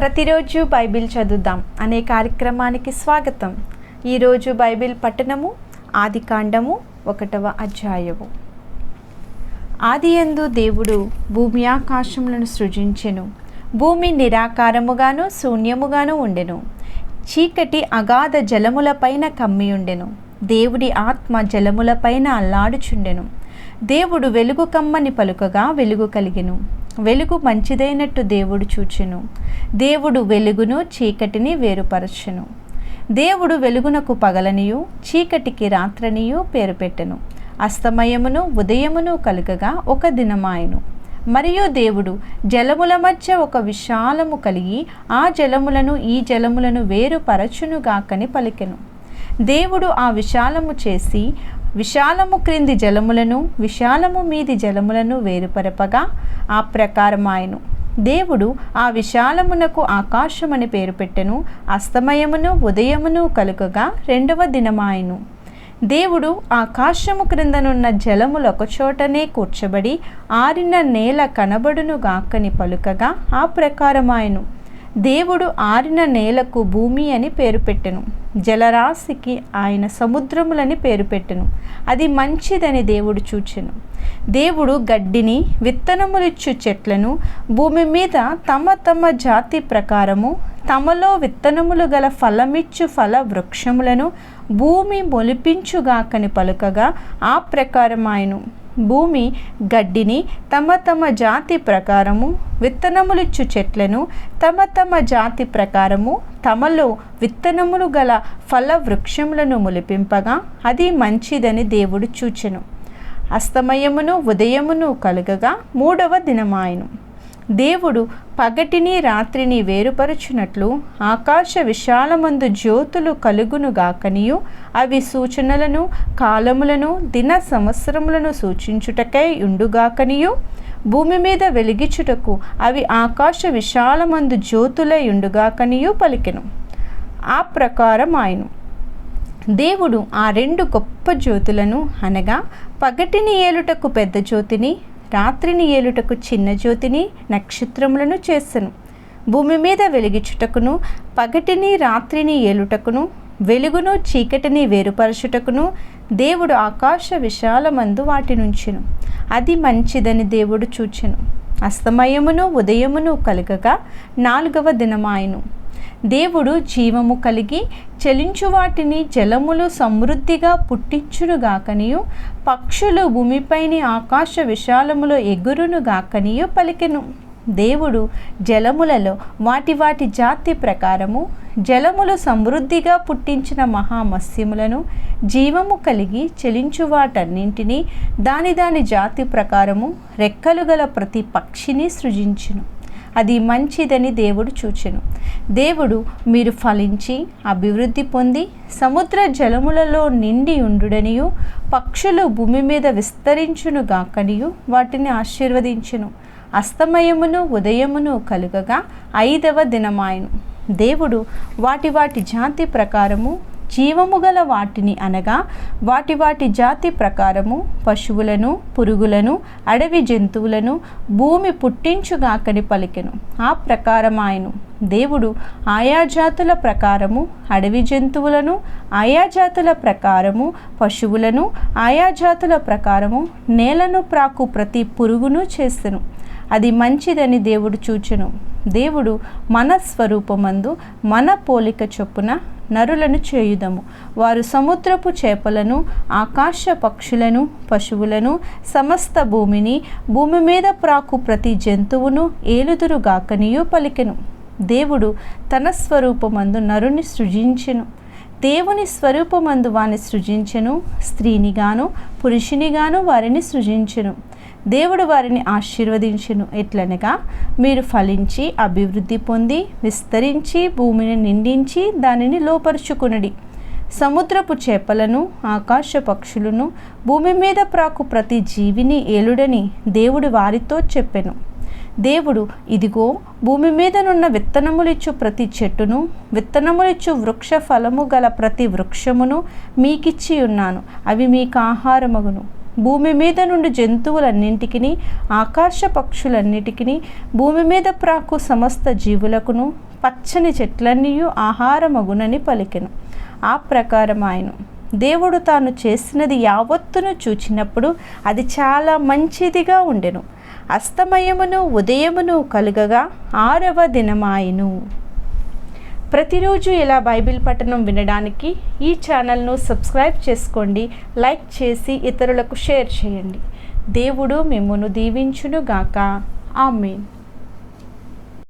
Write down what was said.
ప్రతిరోజు బైబిల్ చదువుదాం అనే కార్యక్రమానికి స్వాగతం. ఈరోజు బైబిల్ పట్టణము ఆది కాండము ఒకటవ అధ్యాయము. ఆదియందు దేవుడు భూమి ఆకాశములను సృజించెను. భూమి నిరాకారముగాను శూన్యముగాను ఉండెను. చీకటి అగాధ జలములపైన కమ్మి ఉండెను దేవుడి ఆత్మ జలములపైన అల్లాడుచుండెను. దేవుడు వెలుగు కమ్మని పలుకగా వెలుగు కలిగెను. వెలుగు మంచిదైనట్టు దేవుడు చూచెను. దేవుడు వెలుగును చీకటిని వేరుపరచెను. దేవుడు వెలుగునకు పగలనియు చీకటికి రాత్రనియు పేరు పెట్టెను. అస్తమయమును ఉదయమును కలుగగా ఒక దినమాయను. మరియు దేవుడు జలముల మధ్య ఒక విశాలము కలిగి ఆ జలములను ఈ జలములను వేరుపరచునుగాకని పలికెను. దేవుడు ఆ విశాలము చేసి విశాలము క్రింది జలములను విశాలము మీది జలములను వేరుపరపగా ఆ ప్రకారమాయను. దేవుడు ఆ విశాలమునకు ఆకాశమని పేరు పెట్టెను అస్తమయమును ఉదయమును కలుగగా రెండవ దినమాయను. దేవుడు ఆకాశము క్రిందనున్న జలములు ఒకచోటనే కూర్చబడి ఆరిన నేల కనబడును గాకని పలుకగా ఆ ప్రకారమాయను. దేవుడు ఆరిన నేలకు భూమి అని పేరు పెట్టెను. జలరాశికి ఆయన సముద్రములని పేరు పెట్టెను. అది మంచిదని దేవుడు చూచెను. దేవుడు గడ్డిని విత్తనములిచ్చు చెట్లను భూమి మీద తమ తమ జాతి ప్రకారము తమలో విత్తనములు గల ఫలమిచ్చు ఫల వృక్షములను భూమి మొలిపించుగాకని పలుకగా ఆ ప్రకారమాయను. భూమి గడ్డిని తమ తమ జాతి ప్రకారము విత్తనములిచ్చు చెట్లను తమ తమ జాతి ప్రకారము తమలో విత్తనములు గల ఫల వృక్షములను ములిపింపగా అది మంచిదని దేవుడు చూచెను. అస్తమయమును ఉదయమును కలుగగా మూడవ దినమాయను. దేవుడు పగటిని రాత్రిని వేరుపరచునట్లు ఆకాశ విశాలమందు జ్యోతులు కలుగునుగాకనియు అవి సూచనలను కాలములను దిన సంవత్సరములను సూచించుటకై ఉండుగాకనియు. భూమి మీద వెలిగించుటకు అవి ఆకాశ విశాలమందు జ్యోతులై ఉండుగాకనియు పలికెను. ఆ ప్రకారం ఆయను. దేవుడు ఆ రెండు గొప్ప జ్యోతులను అనగా పగటిని ఏలుటకు పెద్ద జ్యోతిని రాత్రిని ఏలుటకు చిన్న జ్యోతిని నక్షత్రములను చేసెను. భూమి మీద వెలిగించుటకును పగటిని రాత్రిని ఏలుటకును వెలుగును చీకటిని వేరుపరచుటకును దేవుడు ఆకాశ విశాలమందు వాటి నుంచెను అది మంచిదని దేవుడు చూచెను. అస్తమయమును ఉదయమును కలగగా నాలుగవ దినమాయను. దేవుడు జీవము కలిగి చలించు వాటిని జలములు సమృద్ధిగా పుట్టించునుగాకనియు పక్షులు భూమిపైని ఆకాశ విశాలములో ఎగురునుగాకనియు పలికెను. దేవుడు జలములలో వాటి వాటి జాతి ప్రకారము జలములు సమృద్ధిగా పుట్టించిన మహామత్స్యములను జీవము కలిగి చెలించు వాటన్నింటినీ దాని దాని జాతి ప్రకారము రెక్కలు గల ప్రతి పక్షిని సృజించును. అది మంచిదని దేవుడు చూచెను. దేవుడు మీరు ఫలించి అభివృద్ధి పొంది సముద్ర జలములలో నిండి ఉండుడనియు పక్షులు భూమి మీద విస్తరించునుగాకనియు వాటిని ఆశీర్వదించును. అస్తమయమును ఉదయమును కలుగగా ఐదవ దినమాయను. దేవుడు వాటి వాటి జాతి ప్రకారము జీవము గల వాటిని అనగా వాటి వాటి జాతి ప్రకారము పశువులను పురుగులను అడవి జంతువులను భూమి పుట్టించుగాకని పలికెను. ఆ ప్రకారమాయను. దేవుడు ఆయా జాతుల ప్రకారము అడవి జంతువులను ఆయా జాతుల ప్రకారము పశువులను ఆయా జాతుల ప్రకారము నేలను ప్రాకు ప్రతి పురుగును చేసెను. అది మంచిదని దేవుడు చూచెను. దేవుడు మన స్వరూపమందు మన పోలిక చొప్పున నరులను చేయుదము. వారు సముద్రపు చేపలను ఆకాశ పక్షులను పశువులను సమస్త భూమిని భూమి మీద ప్రాకు ప్రతి జంతువును ఏలుదురుగాకనియు పలికెను. దేవుడు తన స్వరూపమందు నరుని సృజించెను. దేవుని స్వరూపమందు వాని సృజించెను. స్త్రీనిగాను పురుషునిగాను వారిని సృజించెను. దేవుడు వారిని ఆశీర్వదించెను. ఎట్లనగా మీరు ఫలించి అభివృద్ధి పొంది విస్తరించి భూమిని నిండించి దానిని లోపరుచుకునడి. సముద్రపు చేపలను ఆకాశ పక్షులను భూమి మీద ప్రాకు ప్రతి జీవిని ఏలుడని దేవుడు వారితో చెప్పెను. దేవుడు ఇదిగో భూమి మీదనున్న విత్తనములిచ్చు ప్రతి చెట్టును విత్తనములిచ్చు వృక్ష ఫలము గల ప్రతి వృక్షమును మీకిచ్చి ఉన్నాను అవి మీకు ఆహారమగును భూమి మీద నుండి జంతువులన్నింటికి ఆకాశ పక్షులన్నిటికీ భూమి మీద ప్రాకు సమస్త జీవులకును పచ్చని చెట్లన్నీ ఆహారమగునని పలికెను. ఆ ప్రకారం ఆయన దేవుడు తాను చేసినది యావత్తును చూచినప్పుడు అది చాలా మంచిదిగా ఉండెను. అస్తమయమును ఉదయమును కలుగగా ఆరవ దినమాయను. ప్రతిరోజు ఇలా బైబిల్ పఠనం వినడానికి ఈ ఛానల్ను సబ్స్క్రైబ్ చేసుకోండి లైక్ చేసి ఇతరులకు షేర్ చేయండి. దేవుడు మిమ్మను దీవించునుగాక. ఆమెన్.